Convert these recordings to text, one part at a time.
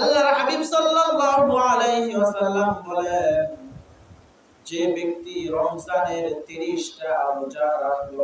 আল্লাহর হাবিব সাল্লাল্লাহু আলাইহি ওয়াসাল্লাম বলেন, যে ব্যক্তি রমজানের 30টা রোজা রাখল,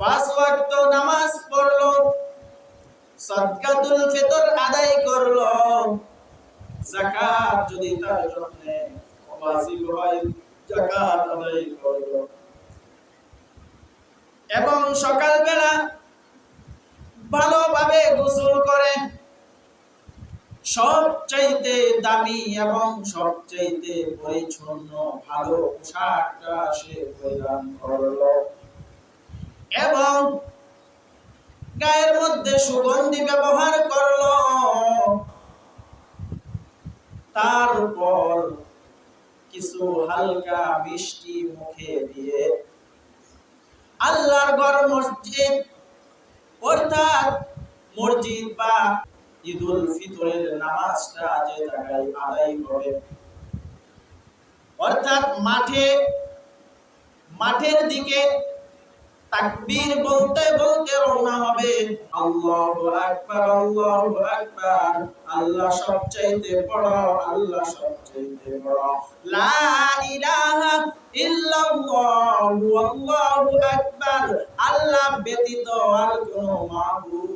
পাঁচ ওয়াক্ত নামাজ পড়ল, সদকাতুল ফিতর আদায় করল, যাকাত যদি তার জন্য ওয়াজিব হয়, যাকাত আদায় করল। এবং সকালবেলা ভালোভাবে গোসল করে সবচাইতে দামি এবং সবচাইতে পরিচ্ছন্ন ভালো পোশাকটা সে পরিধান করল। এবং গায়ের মধ্যে সুগন্ধি ব্যবহার করল। তারপর কিছু হালকা মিষ্টি মুখে দিয়ে আল্লাহর ঘর মসজিদ, অর্থাৎ মসজিদ বা ঈদুল ফিতরের নামাজটা জায়গায় আদায় অর্থাৎ মাঠে, মাঠের দিকে তাকবীর বলতে বলতে রওনা হবে। আল্লাহু আকবার আল্লাহু আকবার। আল্লাহ সবচাইতে বড়, আল্লাহ সবচাইতে বড়। লা ইলাহা ইল্লাল্লাহু, আল্লাহু আকবার। আল্লাহ ব্যতীত আর কোনো মাবুদ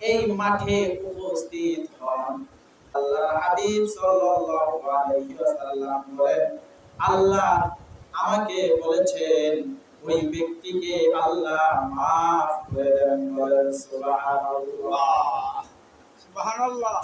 এই মাঠে উপস্থিত হন। হাবিব সাল্লাল্লাহু আলাইহি ওয়াসাল্লাম বলেন, আল্লাহ আমাকে বলেছেন, ওই ব্যক্তিকে আল্লাহ মাফ করে দেন বলেন, সুবহানাল্লাহ। সুবহানাল্লাহ।